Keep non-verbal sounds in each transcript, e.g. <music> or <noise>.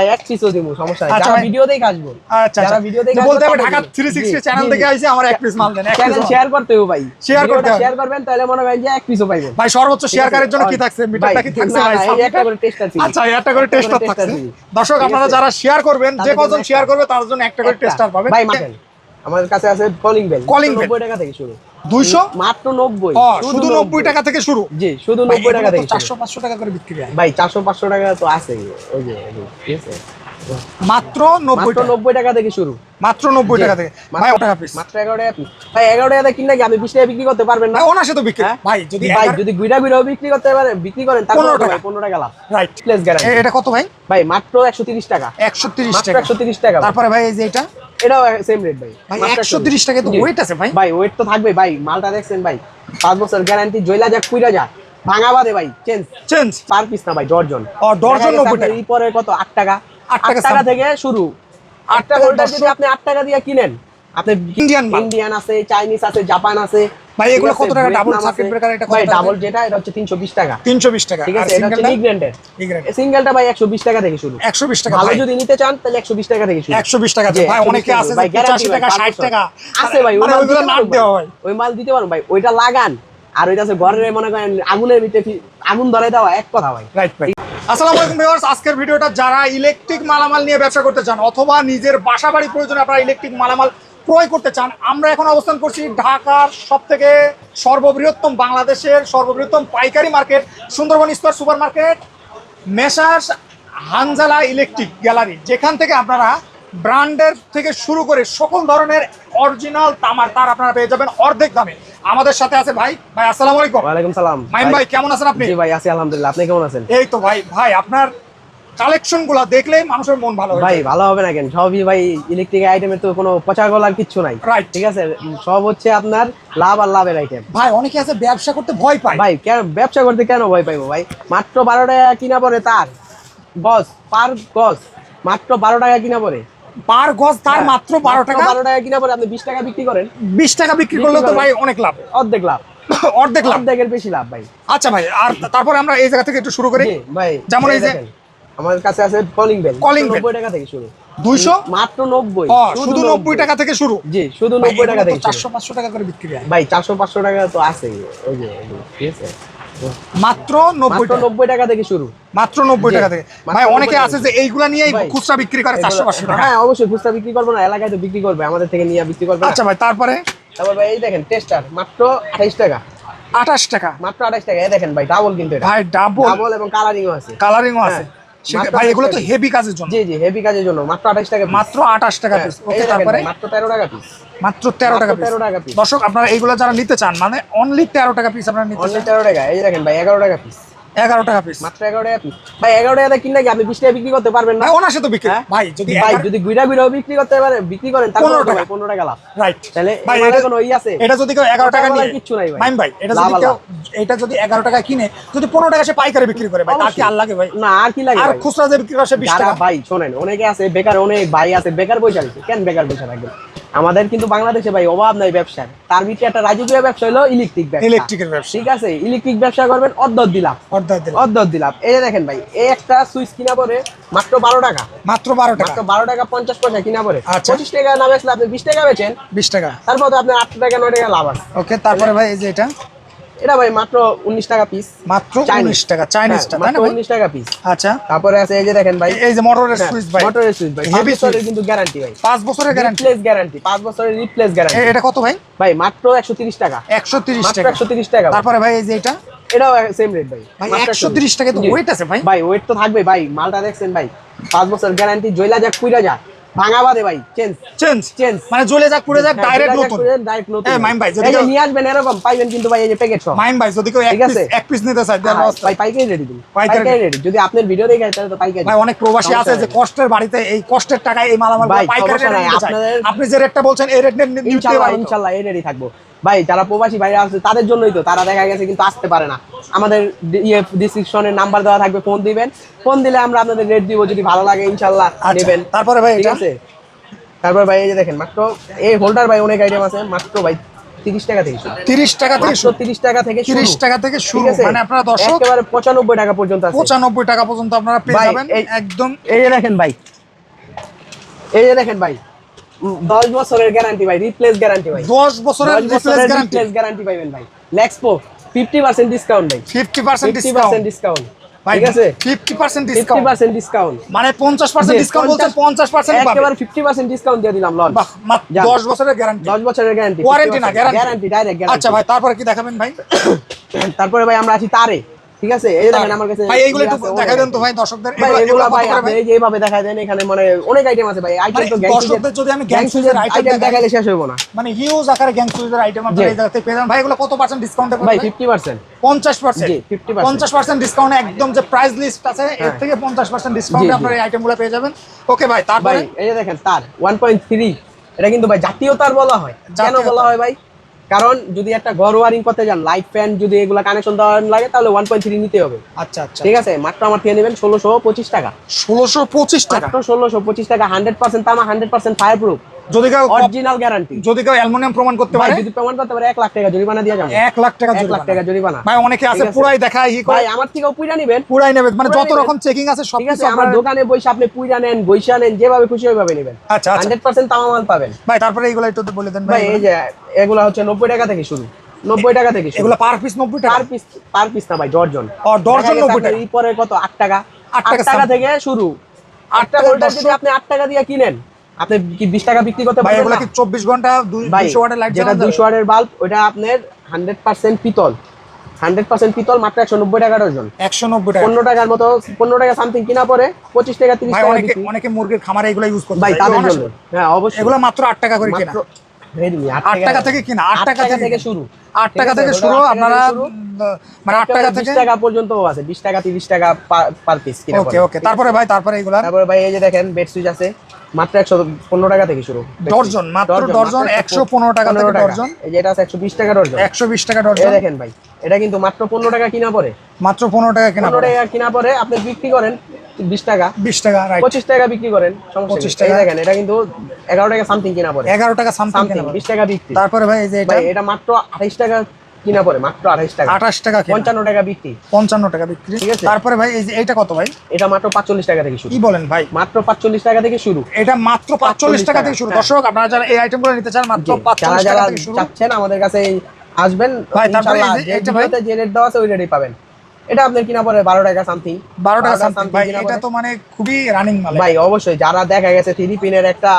ভাই, এক পিসও দিব সমস্যা নাই। আচ্ছা যারা আচ্ছা যারা আচ্ছা ভিডিও বলতে হবে ঢাকা 360 চ্যানেল থেকে আইছে আমার এক পিস মাল দেন এক চ্যানেল শেয়ার করতে হবে ভাই? Share করতে হবে। শেয়ার করবেন তাহলে মনে করেন যে এক পিসও পাইবেন ভাই সর্বোচ্চ ঠিক শেয়ার করার জন্য কি থাকছে? মিটারটা কি থাকছে ভাই না, এই সামনে? একটা করে আচ্ছা একটা টেস্টার থাকছে। দর্শক আপনারা যারা শেয়ার করবেন যে কজন শেয়ার করবে তার জন্য একটা করে টেস্টার পাবে ভাই আমাদের কাছে আছে কলিং বেল। 90 টাকা থেকে শুরু। 200 মাত্র 90 শুধু 90 টাকা থেকে শুরু? জি শুধু ভাই, 90 টাকা থেকে তো শুরু। 400 500 টাকা করে বিক্রি হয়। ভাই 400 500 টাকা তো আছে ওই যে ঠিক আছে। মাত্র 90 মাত্র টাকা। থেকে শুরু। মাত্র 90 টাকা থেকে। ভাই টাকা পিস মাত্র 11 টাকা piece। ভাই 11 টাকা কিনলে কি আপনি 20 টাকা বিক্রি করতে পারবেন না? ভাই ওনার সাথে বিক্রি। হ্যাঁ? ভাই যদি ভাই যদি গুইরা গুইরাও বিক্রি করতে পারে বিক্রি করেন তারপর 15 ভাই টাকা। 15 টাকা লাভ। রাইট প্লেস গ্যারান্টি এটা কত ভাই? ভাই মাত্র 130 টাকা। 130 মাত্র টাকা। 130 টাকা। তারপরে ভাই এই যে এটা? এটাও সেম রেট ভাই। একশো তিরিশ টাকা তো ওয়েট আছে ভাই। ভাই ওয়েট তো থাকবে ভাই মালটা দেখছেন ভাই। পাঁচ বছর গ্যারান্টি জয়লা যাক কুইরা যাক। ভাঙা বাদে ভাই চেঞ্জ চেঞ্জ পার পিস না ভাই ডর্জন ও, ডর্জন দেখা গেছে 90 টাকা। আপনার এই পরে কত? আট টাকা। আট টাকা থেকে শুরু। আট টাকা যদি আপনি আট টাকা দিয়ে কিনেন আপনি ইন্ডিয়ান ইন্ডিয়ান আছে চাইনিজ আছে জাপান আছে ভাই, এগুলো কত টাকা? আছে। circuit breaker এটা ভাই ডাবল যেটা এটা হচ্ছে তিনশো বিশ টাকা। 320 টাকা। ঠিক আছে এটা হচ্ছে সিঙ্গেলটা ভাই একশো বিশ টাকা থেকে শুরু। 120 টাকা ভালো যদি নিতে চান তাহলে একশো বিশ টাকা থেকে শুরু। 120 টাকা ভাই অনেকে আছে ভাই, 85 টাকা 60 টাকা। আছে ভাই ওই মানে মাল দিতে দেওয়া ভাই। ওই মাল দিতে পারুন ভাই ওইটা লাগান। আর ওইটা আছে ঘরের মনে করেন আগুনের ভিতরে আগুন ধরে দেওয়া এক কথা ভাই। রাইট ভাই আসসালামু আলাইকুম ভিউয়ার্স আজকের ভিডিওটা যারা ইলেকট্রিক মালামাল নিয়ে ব্যবসা করতে চান অথবা নিজের বাসা বাড়ি প্রয়োজনে আপনারা ইলেকট্রিক মালামাল ক্রয় করতে চান আমরা এখন অবস্থান করছি ঢাকার সব থেকে সর্ববৃহত্তম বাংলাদেশের সর্ববৃহত্তম পাইকারি market Sundarban square super market messrs Hanzala electric gallery যেখান থেকে আপনারা ব্র্যান্ডের থেকে শুরু করে সকল ধরনের অরিজিনাল তামার তার আপনারা পেয়ে যাবেন অর্ধেক দামে। আমাদের সাথে আছে ভাই। ভাই আসসালামু আলাইকুম। ওয়ালাইকুম সালাম। মাইন ভাই কেমন আছেন আপনি? জি ভাই আছি আলহামদুলিল্লাহ। আপনি কেমন আছেন? এই তো ভাই ভাই আপনার কালেকশনগুলা দেখলে মানুষের মন ভালো ভাই ভালো হবে না কেন? সবই ভাই ইলেকট্রিক আইটেমের তো কোনো পচা গলার কিছু নাই. ঠিক আছে? সব হচ্ছে আপনার লাভ আর লাভের আইটেম ভাই অনেকে আছে ব্যবসা করতে ভয় পায়। ভাই কেন ব্যবসা করতে কেন ভয় পাইবো ভাই? মাত্র বারো টাকা কিনা পড়ে তার। গজ পার গজ। মাত্র বারো টাকা কিনা পড়ে। পার গজ তার মাত্র বারো টাকা। বারো টাকা কিনা পড়ে আপনি বিশ টাকা বিক্রি করেন। বিশ টাকা বিক্রি করলে তো ভাই অনেক লাভ। অর্ধেক লাভ। অর্ধেক লাভ। অর্ধেকের বেশি লাভ ভাই। আচ্ছা ভাই আর তারপরে আমরা এই জায়গা থেকে একটু শুরু করি। ভাই যেমন এই যে- আমার কাছে আছে কলিং বেল Calling bell। নব্বই টাকা থেকে শুরু। দুইশো? মাত্র নব্বই। ও শুধু নব্বই। টাকা থেকে শুরু? জি শুধু নব্বই টাকা থেকে শুরু। চারশো পাঁচশো টাকা করে বিক্রি হয়। ভাই চারশো পাঁচশো টাকা তো আছে ওই যে ঠিক আছে। মাত্র নব্বই মাত্র টাকা। নব্বই টাকা থেকে শুরু। মাত্র নব্বই জি, টাকা থেকে। ভাই অনেকে আছে যে এইগুলা নিয়েই খুচরা বিক্রি করে চারশো এগুলো- পাঁচশো টাকা। হ্যাঁ অবশ্যই খুচরা বিক্রি করব না এলাকায় তো বিক্রি করবে আমাদের থেকে নিয়ে বিক্রি করবে। আচ্ছা ভাই তারপরে? তারপর ভাই এই দেখেন টেস্টার মাত্র আঠাইশ টাকা। আঠাশ টাকা। মাত্র আঠাশ টাকা এই দেখেন ভাই ডাবল কিন্তু ভাই ডাবল ডাবল এবং কালারিংও আছে। কালারিংও আছে হ্যাঁ। মাত্র ভাই এগুলো তো হেভি কাজের জন্য। জি জি হেভি কাজের জন্য। মাত্র টাকা মাত্র আঠাশ টাকা পিস ওকে তারপরে? মাত্র তেরো টাকা পিস মাত্র তেরো টাকা মাত্র পিস 13 টাকা। দর্শক আপনারা এইগুলো যারা নিতে চান মানে অনলি তেরো টাকা পিস আপনারা নিতে অনলি চান। তেরো টাকা এই দেখেন ভাই এগারো টাকা পিস এগারো টাকা পিস মাত্র এগারো টাকা পিস ভাই এগারো টাকা কিনলে কি আপনি বিশ টাকা বিক্রি করতে পারবেন না? ওনার সাথে বিক্রি হ্যাঁ? ভাই যদি ভাই যদি গুইরা গুইরাও বিক্রি করতে পারে বিক্রি করেন 15 টাকা। পনেরো টাকা লাভ। রাইট তাহলে ভাই এটা কোনো ই আছে? এটা যদি কেউ এগারো টাকা নিয়ে কিচ্ছু নাই ভাই। ভাই এটা যদি কেউ এটা যদি এগারো টাকা কিনে যদি পনেরো টাকা সে পাইকারি বিক্রি করে ভাই তার কি আর লাগে ভাই? না আর কি লাগে আর খুচরা যে বিক্রি করে সে বিশ টাকা। ভাই শোনেন অনেকে আছে বেকার অনেক ভাই আছে বেকার বসে আছে। কেন বেকার বসে থাকবেন আমাদের কিন্তু বাংলাদেশে ভাই অভাব নাই ব্যবসার তার ভিতরে একটা রাজকীয় ব্যবসা হলো ইলেকট্রিক ব্যবসা। ইলেকট্রিকের ব্যবসা। ঠিক আছে ইলেকট্রিক ব্যবসা করবেন অর্ধ দিলাম অর্ধেক দিলাম অর্ধ দিলাম এই যে দেখেন ভাই এই একটা সুইচ কিনা পরে মাত্র বারো টাকা। মাত্র বারো টাকা। মাত্র বারো টাকা পঞ্চাশ পয়সা কিনা পরে। আচ্ছা। পঁচিশ টাকা না বেচলে আপনি বিশ টাকা বেচেন। বিশ টাকা। তারপর তো আপনার আট টাকা নয় টাকা লাভ আছে। ওকে তারপরে ভাই এই যে এটা। এটা ভাই মাত্র উনিশ টাকা পিস মাত্র উনিশ টাকা চাইনিজটা তাই না ভাই উনিশ টাকা পিস আচ্ছা। তারপরে আছে এই যে দেখেন ভাই। এই যে মোটরের সুইচ ভাই। মোটরের সুইচ ভাই। হেভি। সুইচ কিন্তু গ্যারান্টি ভাই। পাঁচ বছরের গ্যারান্টি রিপ্লেস গ্যারান্টি পাঁচ বছরের রিপ্লেস গ্যারান্টি এটা কত ভাই? ভাই মাত্র একশো তিরিশ টাকা। একশো তিরিশ মাত্র টাকা। একশো তিরিশ টাকা তারপরে ভাই এই যে এটা? এটাও সেম রেট ভাই। ভাই মাত্র একশো তিরিশ টাকা তো ওয়েট আছে ভাই? ভাই ওয়েট তো থাকবে ভাই মালটা দেখছেন ভাই। পাঁচ বছর গ্যারান্টি জয়লা যাক কুইরা যাক। ভাঙা বাদে ভাই চেঞ্জ চেঞ্জ চেঞ্জ মানে জ্বলে যাক পুড়ে যাক ডাইরেক্ট নতুন। ডাইরেক্ট নতুন। এ, মাইম ভাই, যদি এই যে কেউ- নিয়ে আসবেন এরকম পাইবেন কিন্তু ভাই এই যে প্যাকেট সহ মাইম ভাই যদি কেউ এক পিস এক পিস নিতে চায় দেওয়ার হ্যাঁ, ভাই পাইকারি রেডি দিন পাইকারি পাইকারি রেডি যদি আপনার ভিডিও দেখে তাহলে তো পাইকারি। ভাই অনেক প্রবাসী আছে যে কষ্টের বাড়িতে এই কষ্টের টাকায় এই মালামাল পাইকারি। আপনাদের- আপনি যে রেটটা বলছেন এই রেট নিতে পারবেন তো? ইনশাল্লাহ এই রেডি থাকব। ভাই যারা প্রবাসী বাইরে আসছে তাদের জন্যই তো তারা দেখা গেছে কিন্তু আসতে পারে না। আমাদের ইয়ে ডিসক্রিপশনে নাম্বার দেওয়া থাকবে ফোন দিবেন। ফোন দিলে আমরা আপনাদের রেট দিব যদি ভালো লাগে ইনশাল্লাহ আচ্ছা, নেবেন। তারপরে ভাই ঠিক এটা আছে? তারপর ভাই এই যে দেখেন মাত্র এই হোল্ডার ভাই অনেক আইটেম আছে মাত্র ভাই তিরিশ টাকা থেকে তিরিশ টাকা থেকে তিরিশ টাকা থেকে শুরু। তিরিশ টাকা থেকে ঠিক শুরু। মানে আপনারা দর্শক একেবারে পঁচানব্বই টাকা পর্যন্ত পঁচানব্বই টাকা পর্যন্ত আপনারা পেয়ে যাবেন একদম। এই দেখেন ভাই এই দেখেন ভাই উম, দশ বছরের গ্যারান্টি ভাই রিপ্লেস গ্যারান্টি ভাই। দশ বছরের রিপ্লেস গ্যারান্টি পাইবেন ভাই। লেক্সপো ডিসকাউন্ট ভাই। Fifty percent fifty discount percent discount ঠিক আছে? ডিসকাউন্ট মানে পঞ্চাশ পার্সেন্ট ডিসকাউন্ট একেবারে ডিসকাউন্ট দিয়ে দিলাম লন বাহ বছরের গ্যারান্টি বছরের গ্যারান্টি না, গ্যারান্টি ডাইরেক্ট আচ্ছা ভাই তারপরে কি দেখাবেন ভাই? <coughs> তারপরে ভাই আমরা আছি তারে। ঠিক আছে? এই দেখেন আমার কাছে ভাই এইগুলো একটু দেখাই দেন তো ভাই দর্শকদের। এগুলো- ভাই আপনি ভাই? এই যে এইভাবে দেখায় দেন এখানে মানে অনেক আইটেম আছে ভাই। আইটেম তো গ্যাং দর্শকদের যদি আমি গ্যাং সুজের আইটেম দেখাইলে শেষ হইব না। মানে হিউজ আকারে গ্যাং সুইজের আইটেম আপনারা জি। এই জায়গাতে পেয়ে যাবেন। ভাই এগুলো কত পার্সেন্ট ডিসকাউন্টে ভাই ফিফটি পার্সেন্ট পঞ্চাশ পার্সেন্ট জি, 50% পঞ্চাশ পার্সেন্ট ডিসকাউন্ট একদম যে প্রাইস লিস্ট আছে এর হ্যাঁ। থেকে পঞ্চাশ পার্সেন্ট ডিসকাউন্ট জি, জি। আপনারা এই আইটেমগুলো পেয়ে যাবেন। ওকে ভাই তারপরে? এই দেখেন তার ওয়ান পয়েন্ট থ্রি এটা কিন্তু ভাই জাতীয় তার বলা হয়। কেন বলা হয় ভাই? কারণ যদি একটা ঘর ওয়ারিং করতে যান লাইট ফ্যান যদি এগুলা কানেকশন দেওয়া লাগে তাহলে ওয়ান পয়েন্ট থ্রি নিতে হবে। আচ্ছা আচ্ছা। ঠিক আছে? মাত্র আমার থেকে নেবেন ষোলোশো পঁচিশ টাকা। ষোলোশো পঁচিশ টাকা? ষোলোশো পঁচিশ টাকা হান্ড্রেড পার্সেন্ট আমার হান্ড্রেড পার্সেন্ট ফায়ার প্রুফ যদি কেউ অরিজিনাল গ্যারান্টি যদি কেউ অ্যালুমিনিয়াম প্রমাণ করতে পারে? যদি প্রমাণ করতে পারে এক লাখ টাকা জরিমানা দিয়ে যাব। এক লাখ টাকা এক লাখ জরিমানা। টাকা জরিমানা। ভাই অনেকে আছে পুরাই দেখায় ই ভাই আমার থেকেও পুইরা নিবেন। পুরাই নেবে। মানে যত রকম চেকিং আছে সব কিছু আমার দোকানে বসে আপনি পুইরা নেন বৈশা নেন যেভাবে খুশি ওইভাবে নেবেন। আচ্ছা আচ্ছা। হান্ড্রেড পার্সেন্ট তামা মাল পাবেন। ভাই তারপরে এইগুলো একটু বলে দেন ভাই এই যে এগুলা হচ্ছে নব্বই টাকা থেকে শুরু। নব্বই টাকা থেকে শুরু। এগুলো পার পিস নব্বই টাকা? পার পিস পার পিস না ভাই ডর্জন। ও, ডর্জন দেখা গেছে 90 টাকা। আপনার এই পরে কত? আট টাকা। আট আট টাকা টাকা থেকে শুরু। আট টাকা হোল্ডার যদি আপনি আট টাকা দিয়ে কিনেন আপনি কি বিশ টাকা বিক্রি করতে পারবেন এগুলো কি চব্বিশ ঘণ্টা দুই- ভাই দুইশো ওয়াটের লাইট যেটা দুইশো ওয়াটের বাল্ব ওটা আপনার হান্ড্রেড পার্সেন্ট পিতল। হান্ড্রেড পার্সেন্ট পিতল মাত্র একশো নব্বই টাকা ডজন একশো নব্বই টাকা। পনেরো টাকার মতো পনেরো টাকা সামথিং কিনা পরে পঁচিশ টাকা তিরিশ ভাই টাকা অনেকে অনেকে মুরগির খামারে এগুলো ইউজ করতে ভাই তাদের জন্য। হ্যাঁ অবশ্যই। এগুলো মাত্র টাকা করে কেনা। মাত্র টাকা থেকে কিনা। আট টাকা থেকে শুরু। আট টাকা থেকে শুরু আপনারা থেকে শুরু। উম, মানে আট টাকা থেকে বিশ টাকা পর্যন্ত আছে বিশ টাকা তিরিশ টাকা পার পিস কিনা ওকে ওকে তারপরে ভাই তারপরে এগুলা? তারপরে ভাই এই যে দেখেন বেড সুইচ আছে। মাত্র একশো পনেরো টাকা থেকে শুরু। switch। মাত্র ডর্জন, মাত্র 115 টাকা থেকে 15 ডর্জন। এই যে এটা আছে একশো বিশ টাকা ডর্জন একশো বিশ টাকা এই ডর্জন দেখেন ভাই এটা কিন্তু মাত্র পনেরো টাকা কিনা পরে মাত্র পনেরো টাকা কেনা পনেরো টাকা কিনা পরে আপনি বিক্রি করেন বিশ টাকা। বিশ টাকা পঁচিশ টাকা বিক্রি করেন সমস্যা 25 25 টাকা। দেখেন এটা কিন্তু এগারো টাকা সামথিং কিনা পরে এগারো টাকা সামথিং বিশ টাকা বিক্রি। তারপরে ভাই এই যে ভাই এটা মাত্র আঠাইশ টাকা কিনা পরে মাত্র আঠাইশ টাকা। আঠাশ টাকা পঞ্চান্ন টাকা বিক্রি। পঞ্চান্ন টাকা বিক্রি। ঠিক আছে। তারপরে ভাই এই যে এইটা কত ভাই? এটা মাত্র পাঁচচল্লিশ টাকা থেকে শুরু। কি বলেন ভাই? মাত্র পাঁচচল্লিশ টাকা থেকে শুরু। এটা মাত্র পাঁচচল্লিশ টাকা থেকে শুরু। দর্শক আপনারা যারা এই আইটেমগুলো নিতে চান মাত্র যারা যারা চাচ্ছেন আমাদের কাছে আসবেন। ভাই, তারপরে এইটা ভাই? যে রেট দেওয়া আছে ওই রেটই পাবেন। এটা আপনার কিনা পরে বারো টাকা সামথিং বারো টাকা সামথিং ভাই এটা তো মানে খুবই রানিং মাল। ভাই অবশ্যই। যারা দেখা গেছে থ্রি পিনের একটা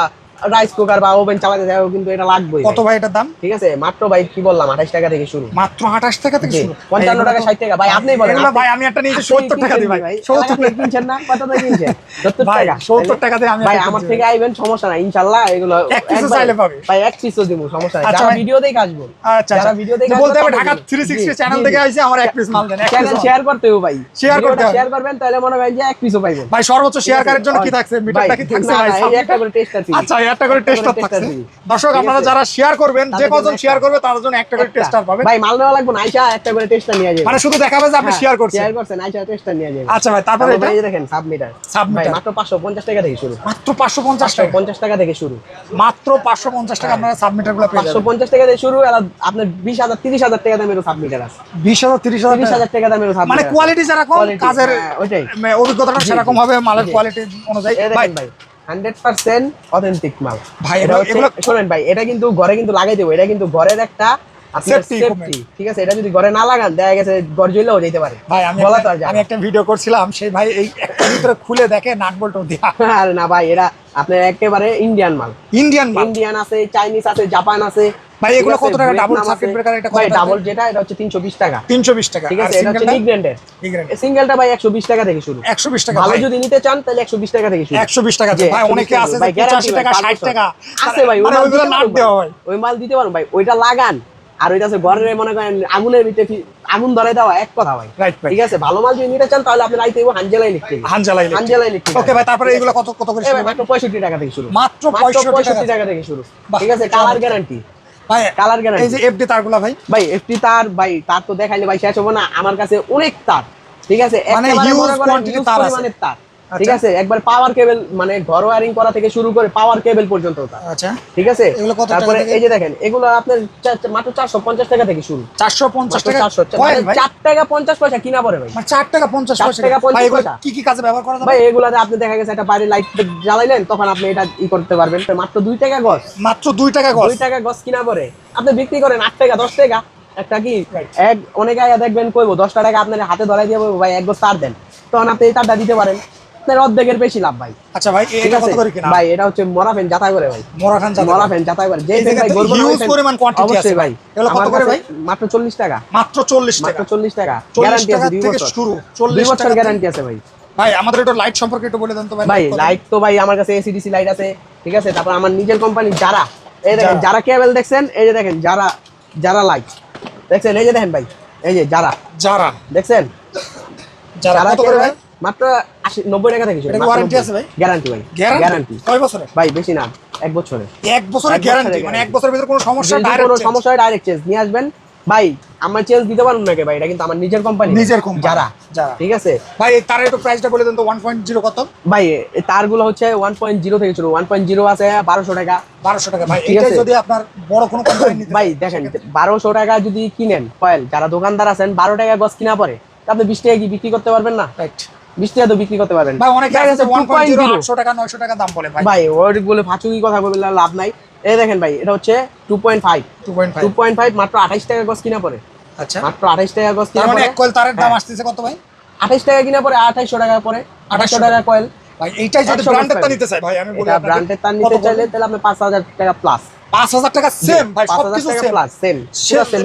রাইস কুকার বা ওভেন চালাতে যায় কিন্তু এটা লাগবে কত ভাই। এটার দাম? ঠিক আছে মাত্র ভাই কি বললাম আঠাইশ টাকা থেকে শুরু। মাত্র আঠাশ টাকা থেকে শুরু? পঞ্চান্ন টাকা ষাট টাকা। ভাই আপনি বলেন আপনি- ভাই আমি একটা নিয়েছি আপনি সত্তর টাকা দিই ভাই কি সত্তর কিনছেন না? কত টাকা কিনছেন? সত্তর ভাই, টাকা। 70 টাকা দিয়ে আমি ভাই আমার থেকে আইবেন সমস্যা নাই ইনশাল্লাহ এগুলো এক piece ও একবার- চাইলে পাবে। ভাই এক পিসও দিব সমস্যা নাই। আচ্ছা যারা ভিডিও দেখে আসব। আচ্ছা যারা আচ্ছা। ভিডিও দেখে বলতে হবে ঢাকা জন্য। থ্রি সিক্সটি জি, চ্যানেল থেকে আইছে আমার এক পিস মাল দেন চ্যানেল শেয়ার করতে হবে ভাই। শেয়ার করতে। শেয়ার করবেন তাহলে মনে করেন যে এক পিসও পাইবেন ভাই সর্বোচ্চ শেয়ার করার জন্য কি থাকছে? মিটারটা কি থাকছে ভাই না? একটা করে টেস্টার আচ্ছা এই একটা করে টেস্টার থাকছে। দর্শক আপনারা যারা শেয়ার করবেন যে কজন শেয়ার করবে তাদের জন্য একটা করে টেস্টার ভাই মাল নেওয়া লাগবে না। আইসা একটা করে টেস্টার নিয়ে যাবে। মানে শুধু দেখাবে যে আপনি শেয়ার করছেন। শেয়ার করছেন আইসা টেস্টার নিয়ে যাবে। আচ্ছা ভাই তারপরে এটা? এই দেখেন সাবমিটার। ভাই মাত্র 550 টাকা থেকে শুরু। মাত্র পাঁচশো পঞ্চাশ টাকা। পঞ্চাশ টাকা থেকে শুরু। মাত্র পাঁচশো পঞ্চাশ টাকা আপনারা সাবমিটারগুলো পেয়ে যাবেন। পঞ্চাশ টাকা থেকে শুরু আর আপনার বিশ হাজার তিরিশ হাজার টাকা দামেরও সাবমিটার আছে। বিশ হাজার তিরিশ হাজার তিরিশ টাকা। হাজার টাকা দামেরও মানে কোয়ালিটি Quality, কাজের হ্যাঁ, ওইটাই। মানে অভিজ্ঞতাটা সেরকম। হবে মালের কোয়ালিটি অনুযায়ী। ভাই ভাই। হান্ড্রেড পার্সেন্ট অথেন্টিক মাল। ভাই, শোনেন ভাই এটা কিন্তু ঘরে কিন্তু লাগাই দেবো। এটা কিন্তু ঘরের একটা। ঠিক আছে? এটা যদি ঘরে না লাগান দেখা গেছে ঘর যেতে পারে। ভাই আমি বলা তো আমি একটা ভিডিও করছিলাম সেই ভাই এই ভিতরে খুলে দেখে নাট বল্ট দিয়া। আরে না ভাই এরা আপনার একেবারে ইন্ডিয়ান মাল। ইন্ডিয়ান মাল। ইন্ডিয়ান আছে চাইনিজ আছে জাপান আছে। ভাই, এগুলো কত টাকা? আছে। circuit breaker এটা কত ডাবল যেটা এটা হচ্ছে তিনশো বিশ টাকা। তিনশো বিশ টাকা। ঠিক আছে এটা হচ্ছে নিক ব্র্যান্ডের। সিঙ্গেলটা ভাই একশো বিশ টাকা থেকে শুরু। একশো বিশ টাকা ভালো যদি নিতে চান তাহলে একশো বিশ টাকা থেকে শুরু। একশো বিশ টাকা ভাই অনেকে আছে ভাই, যে পঁচাশি guarantee টাকা ভাই, ষাট পাঁচ টাকা। আছে ভাই ওই মানে দিতে নাট দেওয়া। হয়। ওই মাল দিতে পারুন ভাই। ওইটা লাগান। আর ওইটা আছে ঘরের মনে করেন আগুনের ভিতরে আগুন ধরাই দেওয়া এক কথা ভাই। ঠিক আছে ভালো মাল যদি নিতে চান তাহলে আপনি রাইতে হানজেলা ইলেকট্রিক হানজালাই হানজেলা ইলেকট্রিক ওকে ভাই তারপরে এগুলো কত কত করে? মাত্র পঁয়ষট্টি টাকা থেকে শুরু। মাত্র মাত্র 65 টাকা। থেকে শুরু। ঠিক আছে কালার গ্যারান্টি ভাই কালার গ্যারান্টি এই যে এফডি তারগুলো ভাই। ভাই এফডি তার ভাই তার তো দেখাইলে ভাই শেষ হব না। আমার কাছে অনেক তার ঠিক আছে? মানে তার আছে। তার। ঠিক আছে? একবার পাওয়ার কেবল মানে ঘর ওয়ারিং করা থেকে শুরু করে পাওয়ার কেবল পর্যন্ত ওটা। আচ্ছা। ঠিক আছে? এগুলো কত টাকা তারপরে এই যে দেখেন এগুলো আপনার মাত্র চারশো পঞ্চাশ টাকা থেকে শুরু। চারশো পঞ্চাশ টাকা 400 কয়েন মানে চার টাকা পঞ্চাশ পয়সা কিনা পড়ে ভাই। মানে চার টাকা পঞ্চাশ পয়সা টাকা ভাই 50 এগুলো পয়সা। কি কি কাজে ব্যবহার করা যাবে? ভাই এগুলাতে আপনি দেখা গেছে একটা বাড়ির লাইট জ্বালাইলেন তখন আপনি এটা ই করতে পারবেন। মাত্র দুই টাকা গজ মাত্র দুই টাকা গজ দুই টাকা গজ কিনা পরে আপনি বিক্রি করেন আট টাকা দশ টাকা। একটা কি এক অনেক আয়া দেখবেন কইবো দশটা টাকা আপনার হাতে ধরাই দিয়ে ভাই এক গজ তার দেন। তখন আপনি এই তারটা দিতে পারেন। আপনার অর্ধেকের বেশি লাভ ভাই। আচ্ছা ভাই এটা কত করে কিনা? ভাই এটা হচ্ছে মরা ফ্যান যাতা করে ভাই। মোরা খান মরা ফ্যান যাতা করে। যে ভাই গর্ব huge পরিমাণ quantity আছে ভাই। এগুলো কত করে ভাই? মাত্র চল্লিশ টাকা। মাত্র চল্লিশ টাকা। মাত্র চল্লিশ টাকা। গ্যারান্টি আছে দুই থেকে বছর। শুরু, 40 বছর গ্যারান্টি আছে ভাই। ভাই আমাদের একটু লাইট সম্পর্কে একটু বলে দেন তো ভাই ভাই লাইট তো ভাই আমার কাছে এসিডিসি লাইট আছে ঠিক আছে? তারপর আমার নিজের কোম্পানি যারা এই দেখেন যারা। যারা কেবল দেখছেন এই যে দেখেন যারা যারা লাইট দেখছেন? এই যে দেখেন ভাই এই যে যারা। যারা। দেখছেন? যারা কত করে ভাই? মাত্র আশি নব্বই টাকা থেকে এটা warranty আছে ভাই? গ্যারান্টি ভাই। গ্যারান্টি কয় ভাই বেশি না এক বছরে এক বছরের গ্যারান্টি মানে এক বছরের ভিতরে কোনো সমস্যা কোনো সমস্যা হয় ডাইরেক্ট চেঞ্জ নিয়ে আসবেন। ভাই আমার চেঞ্জ দিতে নাকি ভাই? এটা কিন্তু আমার নিজের কোম্পানি নিজের company। যারা। যারা। ঠিক আছে? ভাই তারের একটু প্রাইসটা বলে দেন তো ওয়ান পয়েন্ট জিরো কত? ভাই তারগুলো হচ্ছে ওয়ান পয়েন্ট জিরো থেকে শুরু। ওয়ান পয়েন্ট জিরো আছে বারোশো টাকা। বারোশো টাকা। ভাই এটা। যদি আপনার বড় কোনো কোম্পানি <coughs> নিতে ভাই দেখেন বারোশো টাকা যদি কিনেন কয়েল যারা দোকানদার আছেন বারো টাকা গছ কিনা পরে আপনি বিশ টাকা কি বিক্রি করতে পারবেন না? রাইট বিশ টাকা তো বিক্রি করতে পারবেন ভাই অনেকে আছে গেছে ওয়ান পয়েন্ট জিরো 2.0 আটশো টাকা টাকা দাম বলে ভাই। ভাই ওর বলে ফাঁচুকি কথা বলে লাভ নাই। এই দেখেন ভাই এটা হচ্ছে two point five two point two five point five মাত্র আঠাইশ টাকা গছ কিনা পরে আচ্ছা। মাত্র আঠাইশ টাকা গছ কিনা মানে এক কয়েল তারের দাম হ্যাঁ। আসতেছে কত ভাই? আঠাইশ টাকা কিনা পরে আঠাইশশো টাকা পরে আঠাইশশো 2800 টাকা কয়েল ভাই এইটাই যদি ব্র্যান্ডের তা নিতে চাই ভাই আমি বলি ব্র্যান্ডের তার নিতে চাইলে তাহলে আপনি পাঁচ হাজার টাকা প্লাস পাঁচ হাজার টাকা সেম ভাই পাঁচ সব হাজার কিছু টাকা সেম প্লাস সেম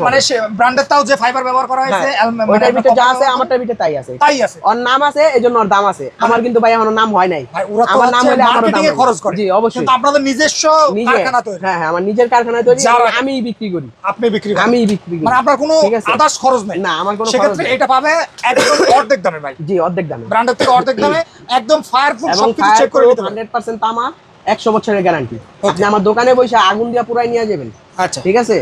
মানে ব্র্যান্ডের তাও যে ফাইবার ব্যবহার করা হয়েছে মানে ওইটার আপনার ভিতরে যা আছে আমারটার ভিতরে তাই আছে। তাই আছে। ওর নাম আছে এই জন্য ওর দাম আছে। আমার কিন্তু ভাই এখনও নাম হয় নাই। ভাই ওরা তো আমার নাম হলে আমারও দাম। খরচ করে। জি অবশ্যই। কিন্তু আপনাদের নিজস্ব কারখানা তৈরি। হ্যাঁ হ্যাঁ আমার নিজের কারখানায় তৈরি আমিই বিক্রি করি। আপনি বিক্রি করেন। আমি বিক্রি করি। মানে আপনার কোনো খরচ নেই। না আমার কোনো খরচ সেক্ষেত্রে এটা পাবে একদম অর্ধেক দামে ভাই। জি অর্ধেক দামে। ব্র্যান্ডের থেকে অর্ধেক দামে একদম এবং সবকিছু চেক করে নিতে পারবেন। হান্ড্রেড পার্সেন্ট তামা একশো বছরের গ্যারান্টি আপনি আমার দোকানে বসে আগুন দিয়ে পুরাই নিয়ে যাবেন। আচ্ছা। ঠিক আছে?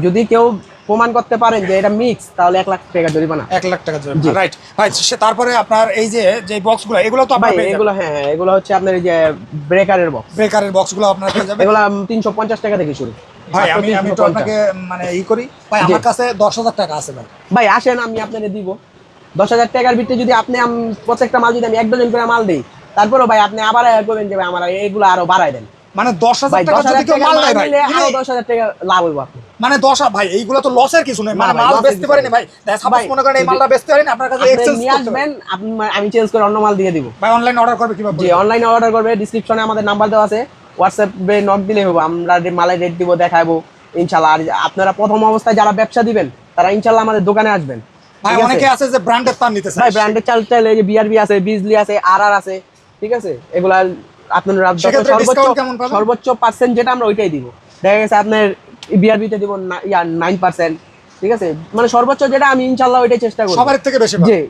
যদি কেউ প্রমাণ করতে পারেন যে এটা মিক্স তাহলে এক লাখ টাকা জরিমানা। এক লাখ টাকা জি। রাইট ভাই সে- তারপরে আপনার এই যে যে বক্সগুলো এগুলো তো ভাই এগুলো হ্যাঁ হ্যাঁ এগুলো হচ্ছে আপনার এই যে ব্রেকারের বক্স ব্রেকারের বক্সগুলো আপনার পেয়ে যাবেন। এগুলো তিনশো পঞ্চাশ টাকা থেকে শুরু। ভাই আমি আমি তো আপনাকে মানে ই করি। ভাই। আমার কাছে দশ হাজার টাকা আছে ভাই। ভাই আসেন আমি আপনাকে দিব। দশ হাজার টাকার ভিতরে যদি আপনি প্রত্যেকটা মাল যদি আমি এক ডজন করে মাল দিই তারপরেও ভাই আপনি আবার করবেন যে ভাই আমার এইগুলো আরও বাড়াই দেন। মানে দশ হাজার টাকা যদি কেউ মাল মাল নেয় ভাই আরও দশ হাজার টাকা লাভ হইব আপনি মানে দশ ভাই এইগুলো তো লসের কিছু নেই। মানে মাল বেচতে পারেনি ভাই। সাপোজ মনে করেন এই মালটা বেচতে পারেনি আপনার কাছে এক্সচেঞ্জ নিয়ে আসবেন আপনি আমি চেঞ্জ করে অন্য মাল দিয়ে দিব। ভাই অনলাইন অর্ডার করবে কীভাবে? যে অনলাইনে অর্ডার করবে ডিসক্রিপশনে আমাদের নাম্বার দেওয়া আছে। হোয়াটসঅ্যাপে নক দিলে হবে আমরা মালের রেট দিব দেখাবো ইনশাল্লাহ আর আপনারা প্রথম অবস্থায় যারা ব্যবসা দিবেন তারা ইনশাল্লাহ আমাদের দোকানে আসবেন। ভাই অনেকে আছে যে ব্র্যান্ডের তার নিতে ভাই ব্র্যান্ডের চাল চাইলে যে বিআরবি আছে বিজলি আছে আর আর আছে। ঠিক আছে? এগুলা আপনার সর্বোচ্চ? সর্বোচ্চ পার্সেন্ট যেটা আমরা ওইটাই দিব। দেখা গেছে আপনার বিআরবিতে দিব না- ইয়া নাইন পার্সেন্ট ঠিক আছে? মানে সর্বোচ্চ যেটা আমি ইনশাল্লাহ ওইটাই চেষ্টা করব। সবার থেকে বেশি জি।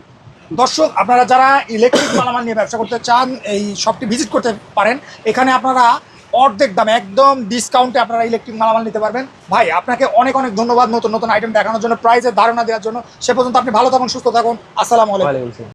দর্শক আপনারা যারা ইলেকট্রিক মালামাল নিয়ে ব্যবসা করতে চান এই শপটি ভিজিট করতে পারেন। এখানে আপনারা অর্ধেক দামে একদম ডিসকাউন্টে আপনারা ইলেকট্রিক মালামাল নিতে পারবেন। ভাই আপনাকে অনেক অনেক ধন্যবাদ নতুন নতুন আইটেম দেখানোর জন্য প্রাইজের ধারণা দেওয়ার জন্য। সে পর্যন্ত আপনি ভালো থাকুন সুস্থ থাকুন। আসসালামু আলাইকুম।